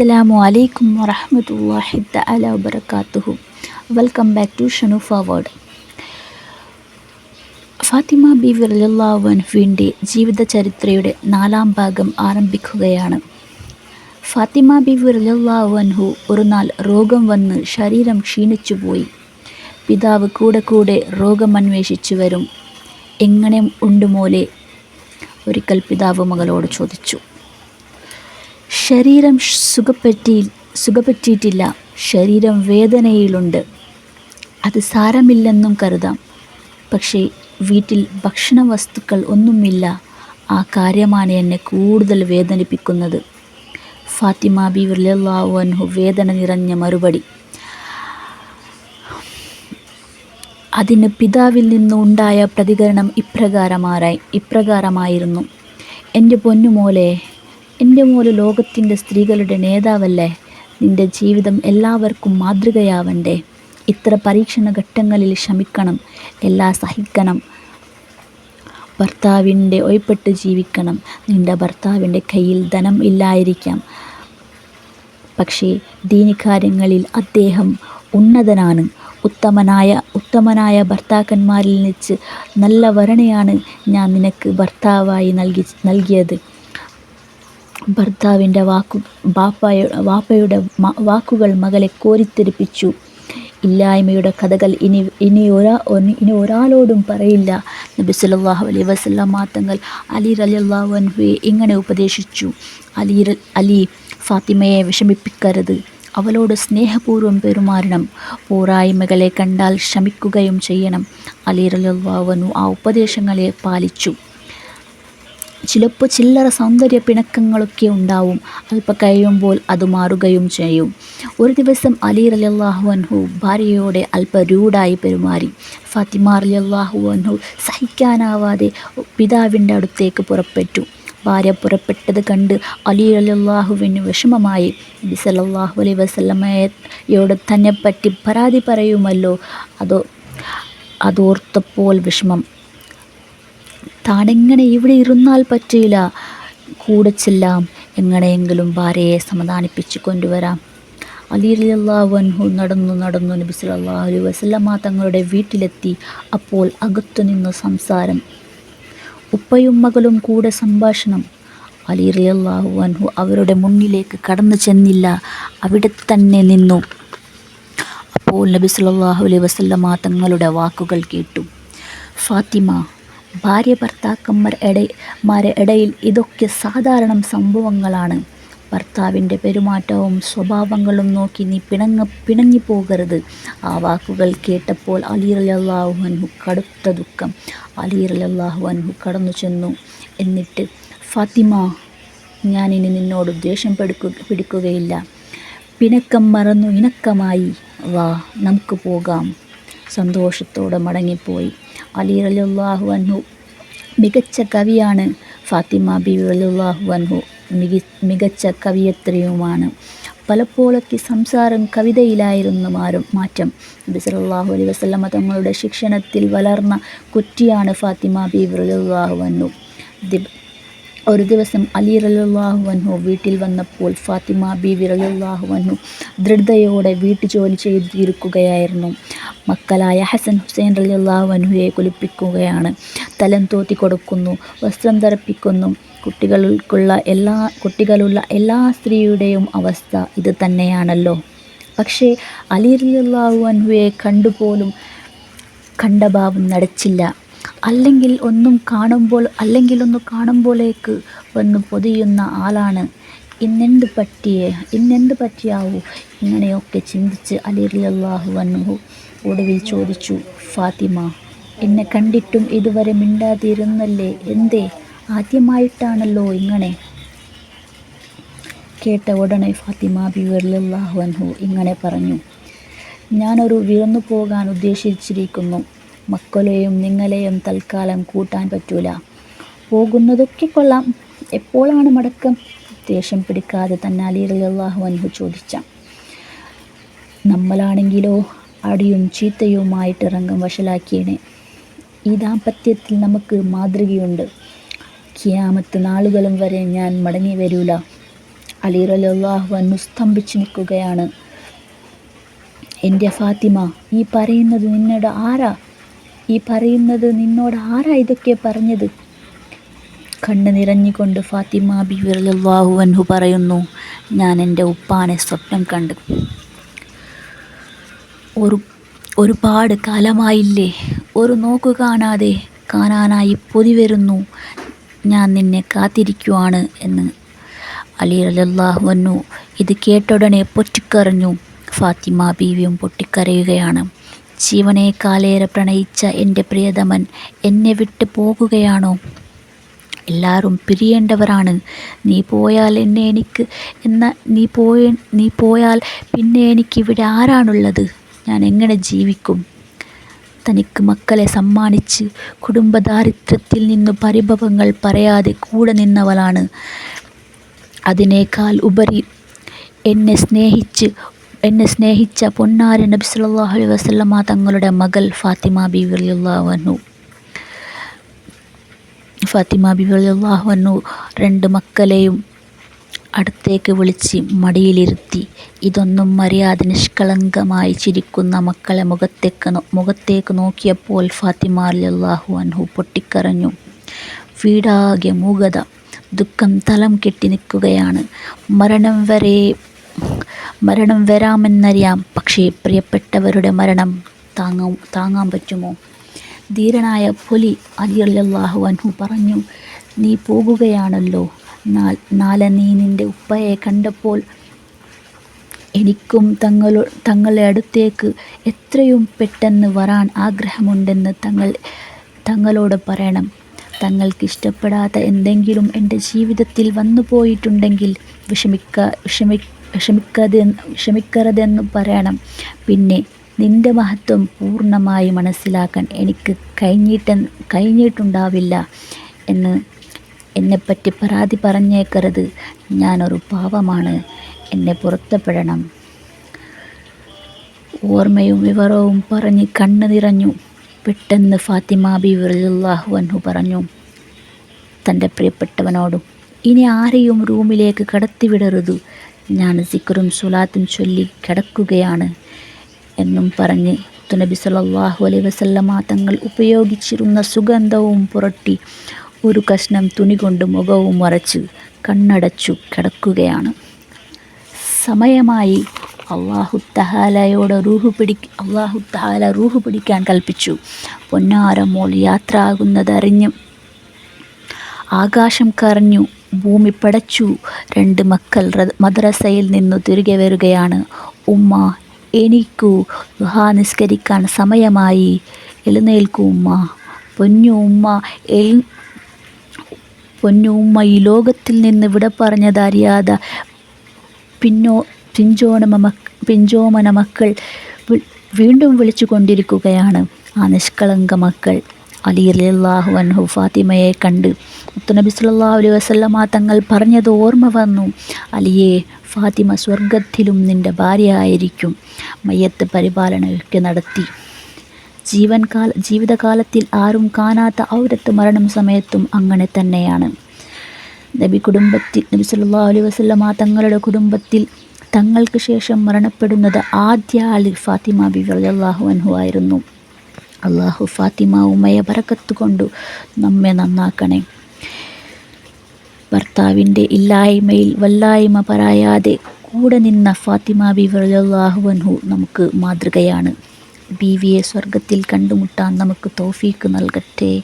അസ്സലാമു അലൈക്കും വറഹ്മത്തുള്ളാഹി തആല വബറകാതുഹു വെൽക്കം ബാക്ക് ടു ഷനു ഫാവേഡ് ഫാത്തിമ ബി ജീവിത ചരിത്രയുടെ നാലാം ഭാഗം ആരംഭിക്കുകയാണ്. ഫാത്തിമ ബി അൻഹു ഒരു നാൾ രോഗം വന്ന് ശരീരം ക്ഷീണിച്ചുപോയി. പിതാവ് കൂടെ കൂടെ രോഗം അന്വേഷിച്ചു വരും. എങ്ങനെ ഉണ്ട് മോലെ ഒരിക്കൽ പിതാവ് മകളോട് ചോദിച്ചു. ശരീരം സുഖപ്പെട്ടി സുഖപ്പെട്ടിട്ടില്ല. ശരീരം വേദനയിലുണ്ട്. അത് സാരമില്ലെന്നും കരുതാം. പക്ഷേ വീട്ടിൽ ഭക്ഷണ വസ്തുക്കൾ ഒന്നുമില്ല. ആ കാര്യമാണ് എന്നെ കൂടുതൽ വേദനിപ്പിക്കുന്നത്. ഫാത്തിമ ബി വിർലാവൻഹു വേദന നിറഞ്ഞ മറുപടി. അതിന് പിതാവിൽ നിന്നുണ്ടായ പ്രതികരണം ഇപ്രകാരമാരായി ഇപ്രകാരമായിരുന്നു. എന്റെ പൊന്നുമോലെ എന്റെ മോൽ ലോകത്തിന്റെ സ്ത്രീകളുടെ നേതാവല്ലേ? നിന്റെ ജീവിതം എല്ലാവർക്കും മാതൃകയാവണ്ടേ. ഇത്ര പരീക്ഷണ ഘട്ടങ്ങളിൽ ക്ഷമിക്കണം എല്ലാം സഹിക്കണം. ഭർത്താവിന്റെ ഒയ്പ്പെട്ട് ജീവിക്കണം. നിന്റെ ഭർത്താവിന്റെ കയ്യിൽ ധനം ഇല്ലായിരിക്കാം. പക്ഷേ ദീനികാര്യങ്ങളിൽ അദ്ദേഹം ഉന്നതനാണ്. ഉത്തമനായ ഉത്തമനായ ഭർത്താക്കന്മാരിൽ വെച്ച് നല്ല വരണയാണ് ഞാൻ നിനക്ക് ഭർത്താവായി നൽകി നൽകിയത്. ഭർത്താവിന്റെ വാക്കു ബാപ്പായ വാപ്പയുടെ വാക്കുകൾ മകളെ കോരിത്തെരിപ്പിച്ചു ഇല്ലായ്മയുടെ കഥകൾ ഇനി ഇനി ഒരാ ഇനി ഒരാളോടും പറയില്ല. നബി സല്ലല്ലാഹു അലൈ വസല്ലം തങ്ങൾ അലി റളിയല്ലാഹു അൻഹുയെ ഇങ്ങനെ ഉപദേശിച്ചു? അലി അലി ഫാത്തിമയെ വിഷമിപ്പിക്കരുത്. അവളോട് സ്നേഹപൂർവം പെരുമാറണം. പോരായ്മകളെ കണ്ടാൽ ക്ഷമിക്കുകയും ചെയ്യണം. അലി റളിയല്ലാഹു അൻഹു ആ ഉപദേശങ്ങളെ പാലിച്ചു. ചിലപ്പോൾ ചില്ലറ സൗന്ദര്യ പിണക്കങ്ങളൊക്കെ ഉണ്ടാവും. അല്പം കഴിയുമ്പോൾ അത് മാറുകയും ചെയ്യും. ഒരു ദിവസം അലി റലിയല്ലാഹു അൻഹു ഭാര്യയോടെ അല്പ രൂഢായി പെരുമാറി. ഫാത്തിമ റലിയല്ലാഹു അൻഹു സഹിക്കാനാവാതെ പിതാവിന്റെ അടുത്തേക്ക് പുറപ്പെട്ടു. ഭാര്യ പുറപ്പെട്ടത് കണ്ട് അലി അലിയല്ലാഹുവിന് വിഷമമായി. നബി സല്ലല്ലാഹു അലൈഹി വസ്ലമയോട് തന്നെ പറ്റി പരാതി പറയുമല്ലോ. അതോ അതോർത്തപ്പോൾ വിഷമം. താനെങ്ങനെ ഇവിടെ ഇരുന്നാൽ പറ്റില്ല. കൂടെ ചെല്ലാം. എങ്ങനെയെങ്കിലും ഭാര്യയെ സമാധാനിപ്പിച്ച് കൊണ്ടുവരാം. അലി അലിയല്ലാഹു അൻഹു നടന്നു നടന്നു നബി സല്ലല്ലാഹു തങ്ങളുടെ വീട്ടിലെത്തി. അപ്പോൾ അകത്തുനിന്ന് സംസാരം. ഉപ്പയും മകളും കൂടെ സംഭാഷണം. അലി അലിയല്ലാഹു അൻഹു അവരുടെ മുന്നിലേക്ക് കടന്നു ചെന്നില്ല. അവിടെ തന്നെ നിന്നു. അപ്പോൾ നബി സല്ലല്ലാഹു അലൈഹി തങ്ങളുടെ വാക്കുകൾ കേട്ടു. ഫാത്തിമ ഭാര്യ ഭർത്താക്കന്മാർ ഇട മാരെ ഇടയിൽ ഇതൊക്കെ സാധാരണ സംഭവങ്ങളാണ്. ഭർത്താവിന്റെ പെരുമാറ്റവും സ്വഭാവങ്ങളും നോക്കി നീ പിണങ്ങ പിണങ്ങിപ്പോകരുത് ആ വാക്കുകൾ കേട്ടപ്പോൾ അലി അല്ലാഹു അൻഹു കടുത്ത ദുഃഖം. അലി അല്ലാഹു അൻഹു കടന്നു ചെന്നു. എന്നിട്ട് ഫാത്തിമ ഞാനിനി നിന്നോട് ദേഷ്യം പിടിക്കുക പിടിക്കുകയില്ല. പിണക്കം മറന്നു ഇണക്കമായി. വാ നമുക്ക് പോകാം. സന്തോഷത്തോടെ മടങ്ങിപ്പോയി. അലി റലിയുള്ളാഹു അൻഹു. മികച്ച കവിയാണ് ഫാത്തിമ ബി റലിയുള്ളാഹു അൻഹു. മിക മികച്ച കവിയത്രിയുമാണ്. പലപ്പോഴൊക്കെ സംസാരം കവിതയിലായിരുന്നു മാറും മാറ്റം. നബി അലി അലൈഹി വസല്ലമ തങ്ങളുടെ ശിക്ഷണത്തിൽ വളർന്ന കുറ്റിയാണ് ഫാത്തിമ ബി റലിയുള്ളാഹു അൻഹു. ഒരു ദിവസം അലി റലുല്ലാഹു അൻഹു വീട്ടിൽ വന്നപ്പോൾ ഫാത്തിമ ബി വിറലുല്ലാഹു അൻഹു ദൃഢതയോടെ വീട്ടുജോലി ചെയ്തിരിക്കുകയായിരുന്നു. മക്കളായ ഹസൻ ഹുസൈൻ റലിയുള്ളാഹു അൻഹുയെ കുളിപ്പിക്കുകയാണ്. തലം തോത്തി കൊടുക്കുന്നു വസ്ത്രം ധരിപ്പിക്കുന്നു. കുട്ടികൾക്കുള്ള എല്ലാ കുട്ടികളുള്ള എല്ലാ സ്ത്രീയുടെയും അവസ്ഥ ഇത് തന്നെയാണല്ലോ. പക്ഷേ അലി റലിയുള്ളാഹു അൻഹുയെ കണ്ടുപോലും കണ്ട ഭാവം നടച്ചില്ല. അല്ലെങ്കിൽ ഒന്നും കാണുമ്പോൾ അല്ലെങ്കിൽ ഒന്ന് കാണുമ്പോഴേക്ക് വന്ന് പൊതിയുന്ന ആളാണ്. ഇന്നെന്ത് പറ്റിയേ? ഇന്നെന്ത് പറ്റിയാവൂ? ഇങ്ങനെയൊക്കെ ചിന്തിച്ച് അലി അള്ളാഹു അന്നു ഒടുവിൽ ചോദിച്ചു ഫാത്തിമ എന്നെ കണ്ടിട്ടും ഇതുവരെ മിണ്ടാതിരുന്നല്ലേ? എന്തേ? ആദ്യമായിട്ടാണല്ലോ ഇങ്ങനെ. കേട്ട ഉടനെ ഫാത്തിമ ബിഹു ഇങ്ങനെ പറഞ്ഞു ഞാനൊരു വിറന്നു പോകാൻ ഉദ്ദേശിച്ചിരിക്കുന്നു. മക്കളെയും നിങ്ങളെയും തൽക്കാലം കൂട്ടാൻ പറ്റൂല. പോകുന്നതൊക്കെ കൊള്ളാം. എപ്പോഴാണ് മടക്കം? ദേഷ്യം പിടിക്കാതെ തന്നാലി അള്ളാഹു അൻഹു ചോദിച്ച നമ്മളാണെങ്കിലോ അടിയും ചീത്തയുമായിട്ട് രംഗം വഷളാക്കിയണേ ഈ ദാമ്പത്യത്തിൽ നമുക്ക് മാതൃകയുണ്ട്. കിയാമത്ത് നാളുകളും വരെ ഞാൻ മടങ്ങി വരൂല. അലി റലിയല്ലാഹു അന്നു സ്തംഭിച്ചു നിൽക്കുകയാണ്. എന്റെ ഫാത്തിമ ഈ പറയുന്നത് നിന്നോട് ആരാ? ഈ പറയുന്നത് നിന്നോട് ആരാ ഇതൊക്കെ പറഞ്ഞത്? കണ്ണ് നിറഞ്ഞുകൊണ്ട് ഫാത്തിമ ബി വിറലാഹു അൻഹു പറയുന്നു ഞാൻ എന്റെ ഉപ്പാനെ സ്വപ്നം കണ്ടു. ഒരു ഒരുപാട് കാലമായില്ലേ. ഒരു നോക്കു കാണാതെ കാണാനായി പൊതി വരുന്നു. ഞാൻ നിന്നെ കാത്തിരിക്കുവാണ് എന്ന്. അലി അലല്ലാഹു വന്നു ഇത് കേട്ടുടനെ പൊറ്റിക്കറിഞ്ഞു ഫാത്തിമ ബീവിയും പൊട്ടിക്കരയുകയാണ്. ജീവനേക്കാളേറെ പ്രണയിച്ച എന്റെ പ്രിയതമൻ എന്നെ വിട്ടു പോകുകയാണോ? എല്ലാവരും പിരിയേണ്ടവരാണ്. നീ പോയാൽ എന്നെ എനിക്ക് എന്ന നീ പോയ നീ പോയാൽ പിന്നെ എനിക്ക് ഇവിടെ ആരാണുള്ളത്? ഞാൻ എങ്ങനെ ജീവിക്കും? തനിക്ക് മക്കളെ സമ്മാനിച്ച് കുടുംബദാരിദ്ര്യത്തിൽ നിന്ന് പരിഭവങ്ങൾ പറയാതെ കൂടെ നിന്നവളാണ്. അതിനേക്കാൾ ഉപരി എന്നെ സ്നേഹിച്ച് എന്നെ സ്നേഹിച്ച പൊന്നാര നബി സല്ലല്ലാഹു അലൈഹി വസല്ലമ തങ്ങളുടെ മകൾ ഫാത്തിമ റളിയല്ലാഹു അൻഹു. ഫാത്തിമ റളിയല്ലാഹു അൻഹു രണ്ട് മക്കളെയും അടുത്തേക്ക് വിളിച്ച് മടിയിലിരുത്തി ഇതൊന്നും അറിയാതെ നിഷ്കളങ്കമായി ചിരിക്കുന്ന മക്കളെ മുഖത്തേക്ക് നോക്കിയപ്പോൾ ഫാത്തിമ റളിയല്ലാഹു അൻഹു പൊട്ടിക്കരഞ്ഞു. വീടാകെ മൂകത ദുഃഖം തലം കെട്ടി നിൽക്കുകയാണ്. മരണം വരെ മരണം വരാമെന്നറിയാം പക്ഷേ പ്രിയപ്പെട്ടവരുടെ മരണം താങ്ങാൻ പറ്റുമോ? ധീരനായ അലി അല്ലാഹു അൻഹു പറഞ്ഞു നീ പോകുകയാണല്ലോ നാൽ നാളെ നീ നിന്റെ ഉപ്പയെ കണ്ടപ്പോൾ എനിക്കും തങ്ങളോ തങ്ങളുടെ അടുത്തേക്ക് എത്രയും പെട്ടെന്ന് വരാൻ ആഗ്രഹമുണ്ടെന്ന് തങ്ങൾ തങ്ങളോട് പറയണം. തങ്ങൾക്ക് ഇഷ്ടപ്പെടാത്ത എന്തെങ്കിലും എന്റെ ജീവിതത്തിൽ വന്നു പോയിട്ടുണ്ടെങ്കിൽ വിഷമിക്ക വിഷമി വിഷമിക്കാതെ വിഷമിക്കരുതെന്ന് പറയണം. പിന്നെ നിന്റെ മഹത്വം പൂർണമായി മനസ്സിലാക്കാൻ എനിക്ക് കഴിഞ്ഞിട്ട് കഴിഞ്ഞിട്ടുണ്ടാവില്ല എന്ന് എന്നെപ്പറ്റി പരാതി പറഞ്ഞേക്കരുത്. ഞാനൊരു പാവമാണ്. എന്നെ പുറത്തപ്പെടണം. ഓർമ്മയും വിവരവും പറഞ്ഞ് കണ്ണു നിറഞ്ഞു. പെട്ടെന്ന് ഫാത്തിമ ബി റളിയല്ലാഹു അൻഹു പറഞ്ഞു തന്റെ പ്രിയപ്പെട്ടവനോടും ഇനി ആരെയും റൂമിലേക്ക് കടത്തിവിടരുത്. ഞാൻ സിക്കറും സുലാത്തും ചൊല്ലി കിടക്കുകയാണ് എന്നും പറഞ്ഞ് തുനബി സല്ലല്ലാഹു അലൈഹി വസല്ലമ തങ്ങൾ ഉപയോഗിച്ചിരുന്ന സുഗന്ധവും പുരട്ടി ഒരു കഷ്ണം തുണി കൊണ്ട് മുഖവും മറച്ച് കണ്ണടച്ചു കിടക്കുകയാണ്. സമയമായി അള്ളാഹു തഹാലയോട് റൂഹ് പിടി അള്ളാഹു തഹാല റൂഹ് പിടിക്കാൻ കൽപ്പിച്ചു. പൊന്നാരമോൾ യാത്ര ആകുന്നതറിഞ്ഞ് ആകാശം കറഞ്ഞു ഭൂമി പടച്ചു രണ്ട് മക്കൾ മദ്രസയിൽ നിന്നു തിരികെ വരികയാണ്. ഉമ്മ എനിക്കു ദുഹാ നിസ്കരിക്കാൻ സമയമായി. എഴുന്നേൽക്കൂ ഉമ്മ. പൊന്നു ഉമ്മ എൽ പൊന്നു ഉമ്മ ഈ ലോകത്തിൽ നിന്ന് വിട പറഞ്ഞതറിയാതെ പിന്നോ പിഞ്ചോണമ മക്ക പിഞ്ചോമന മക്കൾ വീണ്ടും വിളിച്ചു കൊണ്ടിരിക്കുകയാണ് ആ നിഷ്കളങ്ക മക്കൾ അലി അലിയല്ലാഹു അൻഹു ഫാത്തിമയെ കണ്ട് മുത്തനബി സല്ലല്ലാഹു അലൈഹി വസല്ലമ തങ്ങൾ പറഞ്ഞത് ഓർമ്മ വന്നു. അലിയെ ഫാത്തിമ സ്വർഗത്തിലും നിന്റെ ഭാര്യയായിരിക്കും. മയ്യത്ത് പരിപാലനമൊക്കെ നടത്തി. ജീവൻ കാല ജീവിതകാലത്തിൽ ആരും കാണാത്ത ഔരത്ത് മരണം സമയത്തും അങ്ങനെ തന്നെയാണ്. നബി കുടുംബത്തിൽ നബി സല്ലാ അലൈ വസല്ലമ തങ്ങളുടെ കുടുംബത്തിൽ തങ്ങൾക്ക് ശേഷം മരണപ്പെടുന്നത് ആദ്യ ആൾ ഫാത്തിമ ബി അള്ളാഹു അൻഹു ആയിരുന്നു. അള്ളാഹു ഫാത്തിമ ഉമ്മയെ ബറക്കത്ത് കൊണ്ടു നമ്മെ നന്നാക്കണേ. ഭർത്താവിന്റെ ഇല്ലായ്മയിൽ വല്ലായ്മ പറയാതെ കൂടെ നിന്ന ഫാത്തിമ ബി അള്ളാഹു അൻഹു നമുക്ക് മാതൃകയാണ്. ബീവിയെ സ്വർഗത്തിൽ കണ്ടുമുട്ടാൻ നമുക്ക് തോഫീക്ക് നൽകട്ടെ.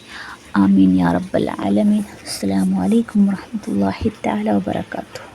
ആമീൻ യാ റബ്ബൽ ആലമീൻ. അസ്സലാമു അലൈക്കും വറഹ്മത്തുള്ളാഹി തആല വബറകാതുഹു.